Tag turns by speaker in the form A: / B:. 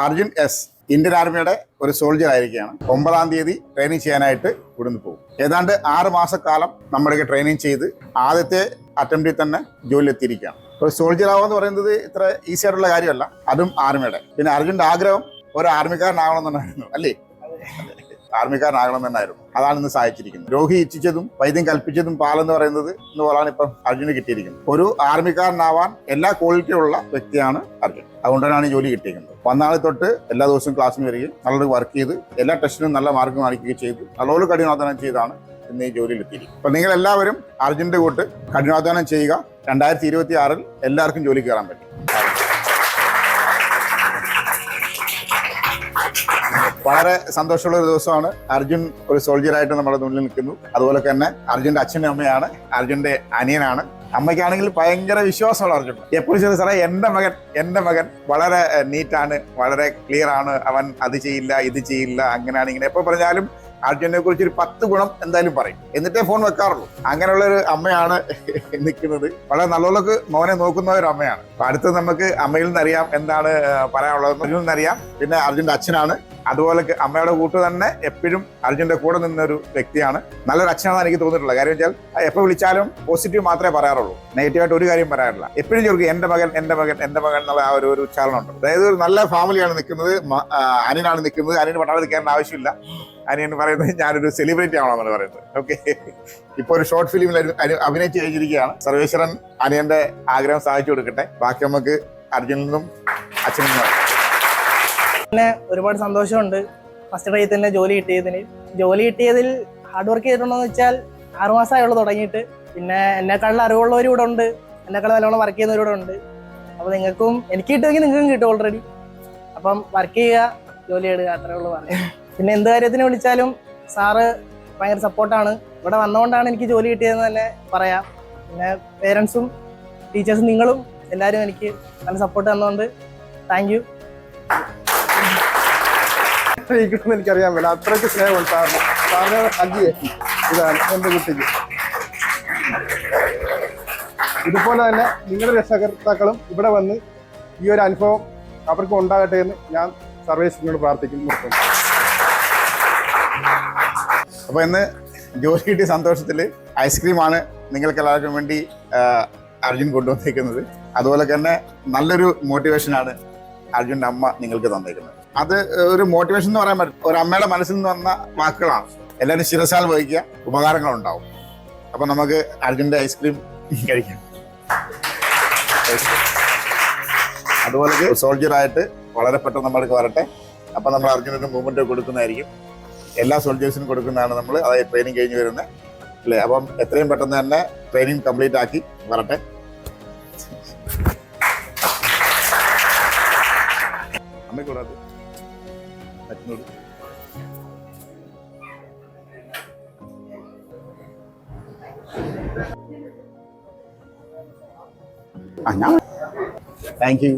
A: Arjun S Indian ആർമിയുടെ ഒരു soldier ആയിരിക്കുകയാണ്. ഒമ്പതാം തീയതി ട്രെയിനിങ് ചെയ്യാനായിട്ട് ഇവിടുന്ന് പോകും. ഏതാണ്ട് ആറ് മാസക്കാലം നമ്മുടെയൊക്കെ ട്രെയിനിങ് ചെയ്ത് ആദ്യത്തെ അറ്റംപ്റ്റിൽ തന്നെ ജോലി എത്തിയിരിക്കുകയാണ് ഒരു സോൾജർ ആവുക പറയുന്നത് ഇത്ര ഈസി ആയിട്ടുള്ള കാര്യമല്ല. അതും ആർമിയുടെ. പിന്നെ അർജുന്റെ ആഗ്രഹം ഒരു ആർമിക്കാരനാകണം തന്നെയായിരുന്നു അല്ലേ? ആർമിക്കാരനാകണം എന്നായിരുന്നു. അതാണ് ഇന്ന് സഹായിച്ചിരിക്കുന്നത് രോഗി ഇച്ഛിച്ചതും വൈദ്യം കൽപ്പിച്ചതും പാലെന്ന് പറയുന്നത് എന്ന് പോലാണ് ഇപ്പം അർജുന് കിട്ടിയിരിക്കുന്നത്. ഒരു ആർമിക്കാരനാവാൻ എല്ലാ ക്വാളിറ്റിയുള്ള വ്യക്തിയാണ് അർജുൻ. അതുകൊണ്ടാണ് ജോലി കിട്ടിയിരിക്കുന്നത്. വന്നാളെ തൊട്ട് എല്ലാ ദിവസവും ക്ലാസ്സിന് വരികയും നല്ലൊരു വർക്ക് ചെയ്ത് എല്ലാ ടെസ്റ്റിനും നല്ല മാർക്ക് കാണിക്കുകയും ചെയ്തു. നല്ലപോലെ കഠിനാധ്വാനം ചെയ്താണ് ഇന്ന് ഈ ജോലിയിൽ എത്തിയിരിക്കുന്നത്. അപ്പൊ നിങ്ങൾ എല്ലാവരും അർജുന്റെ കൂട്ട് കഠിനാധ്വാനം ചെയ്യുക. രണ്ടായിരത്തി ഇരുപത്തി ആറിൽ എല്ലാവർക്കും ജോലി കയറാൻ പറ്റും. വളരെ സന്തോഷമുള്ള ഒരു ദിവസമാണ്. അർജുൻ ഒരു സോൾജിയറായിട്ട് നമ്മുടെ മുന്നിൽ നിൽക്കുന്നു. അതുപോലെ തന്നെ അർജുന്റെ അച്ഛനും അമ്മയാണ്. അർജുന്റെ അനിയനാണ്. അമ്മയ്ക്കാണെങ്കിൽ ഭയങ്കര വിശ്വാസമുള്ള അർജുൻ എപ്പോഴും ചെറിയ സാറേ എന്റെ മകൻ എന്റെ മകൻ വളരെ നീറ്റാണ് വളരെ ക്ലിയർ ആണ്. അവൻ അത് ചെയ്യില്ല ഇത് ചെയ്യില്ല അങ്ങനെയാണ് ഇങ്ങനെ. എപ്പോൾ പറഞ്ഞാലും അർജുനെ കുറിച്ച് ഒരു പത്ത് ഗുണം എന്തായാലും പറയും. എന്നിട്ടേ ഫോൺ വെക്കാറുള്ളൂ. അങ്ങനെയുള്ള ഒരു അമ്മയാണ് നിൽക്കുന്നത്. വളരെ നല്ലവർക്ക് മോനെ നോക്കുന്ന ഒരു അമ്മയാണ്. അടുത്ത് നമുക്ക് അമ്മയിൽ നിന്നറിയാം എന്താണ് പറയാനുള്ളത് അർജുനിൽ നിന്നറിയാം. പിന്നെ അർജുന്റെ അച്ഛനാണ്. അതുപോലെ അമ്മയുടെ കൂട്ട് തന്നെ എപ്പോഴും അർജുന്റെ കൂടെ നിന്നൊരു വ്യക്തിയാണ്. നല്ലൊരു അച്ഛനാണെന്ന് എനിക്ക് തോന്നിയിട്ടുള്ളത് കാര്യം വെച്ചാൽ എപ്പോൾ വിളിച്ചാലും പോസിറ്റീവ് മാത്രമേ പറയാറുള്ളൂ. നെഗറ്റീവായിട്ട് ഒരു കാര്യം പറയാറില്ല. എപ്പോഴും ചോദിക്കും എന്റെ മകൻ എന്റെ മകൻ എന്റെ മകൻ എന്നുള്ള ആ ഒരു ഒരു ഉച്ചാരണമുണ്ട് അതായത് ഒരു നല്ല ഫാമിലിയാണ് നിൽക്കുന്നത്. അനിയനാണ് നിൽക്കുന്നത്. അനിയന് പട്ടാളത്തിൽ കയറേണ്ട ആവശ്യമില്ല. അനിയൻ പറയുന്നത് ഞാനൊരു സെലിബ്രിറ്റി ആവണമെന്നാണ് പറയുന്നത്. ഓക്കെ ഇപ്പൊ ഒരു ഷോർട്ട് ഫിലിമിൽ അഭിനയിച്ച് കഴിഞ്ഞിരിക്കുകയാണ്. സർവേശ്വരൻ അനിയന്റെ ആഗ്രഹം സാധിച്ചു കൊടുക്കട്ടെ. ബാക്കി നമുക്ക് അർജുനിൽ നിന്നും അച്ഛനിൽ നിന്നും.
B: പിന്നെ ഒരുപാട് സന്തോഷമുണ്ട്. ഫസ്റ്റ് ട്രൈ തന്നെ ജോലി കിട്ടിയതിന്. ജോലി കിട്ടിയതിൽ ഹാർഡ് വർക്ക് ചെയ്തിട്ടുണ്ടോ എന്ന് വെച്ചാൽ ആറുമാസമായുള്ളൂ തുടങ്ങിയിട്ട്. പിന്നെ എന്നെക്കാളും അറിവുള്ളവരും ഇവിടെ ഉണ്ട്. എന്നെക്കാളും നല്ലോണം വർക്ക് ചെയ്യുന്നവരും ഉണ്ട്. അപ്പോൾ നിങ്ങൾക്കും എനിക്ക് കിട്ടുമെങ്കിൽ നിങ്ങൾക്കും കിട്ടും ഓൾറെഡി അപ്പം വർക്ക് ചെയ്യുക ജോലി എടുക്കുക അത്രേ ഉള്ളൂ പറയാം പിന്നെ എന്ത് കാര്യത്തിന് വിളിച്ചാലും സാറ് ഭയങ്കര സപ്പോർട്ടാണ് ഇവിടെ വന്നുകൊണ്ടാണ് എനിക്ക് ജോലി കിട്ടിയതെന്ന് തന്നെ പറയാം. പിന്നെ പേരൻസും ടീച്ചേഴ്സും നിങ്ങളും എല്ലാവരും എനിക്ക് നല്ല സപ്പോർട്ട് തന്നതുകൊണ്ട് താങ്ക്
C: അറിയിക്കണമെന്ന് എനിക്കറിയാൻ പറ്റില്ല അത്രയ്ക്ക് സ്നേഹമുണ്ട് സാറിന്. സാറിന് അജിയെ ഇതാണ് എന്റെ കുട്ടിക്ക്. ഇതുപോലെ തന്നെ നിങ്ങളുടെ രക്ഷകർത്താക്കളും ഇവിടെ വന്ന് ഈ ഒരു അനുഭവം അവർക്ക് ഉണ്ടാകട്ടെ എന്ന് ഞാൻ സർവേശ്വരനോട് പ്രാർത്ഥിക്കുന്നു. നിർത്തുന്നു.
A: അപ്പൊ ഇന്ന് ജോലി കിട്ടിയ സന്തോഷത്തിൽ ഐസ്ക്രീമാണ് നിങ്ങൾക്ക് എല്ലാവർക്കും വേണ്ടി അർജുൻ കൊണ്ടുവന്നിരിക്കുന്നത് അതുപോലെ തന്നെ നല്ലൊരു മോട്ടിവേഷനാണ് അർജുന്റെ അമ്മ നിങ്ങൾക്ക് തന്നിരിക്കുന്നത് അത് ഒരു മോട്ടിവേഷൻ എന്ന് പറയാൻ പറ്റും. ഒരു അമ്മയുടെ മനസ്സിൽ നിന്ന് വന്ന വാക്കുകളാണ്. എല്ലാവരും ശിരസാൽ വഹിക്കുക ഉപകാരങ്ങൾ ഉണ്ടാവും അപ്പൊ നമുക്ക് അർജുന്റെ ഐസ്ക്രീം കഴിക്കാം. അതുപോലെ സോൾജർ ആയിട്ട് വളരെ പെട്ടെന്ന് നമ്മൾക്ക് വരട്ടെ. അപ്പൊ നമ്മൾ അർജുനൊരു മൂവ്മെന്റ് കൊടുക്കുന്നതായിരിക്കും. എല്ലാ സോൾജേഴ്സിനും കൊടുക്കുന്നതാണ് നമ്മൾ അതായത് ട്രെയിനിങ് കഴിഞ്ഞ് വരുന്നത്. അല്ലേ? അപ്പം എത്രയും പെട്ടെന്ന് തന്നെ ട്രെയിനിങ് കംപ്ലീറ്റ് ആക്കി വരട്ടെ. അമ്മയ്ക്കൂടാതെ അച്ഛനോട് ആ ഞാൻ താങ്ക് യു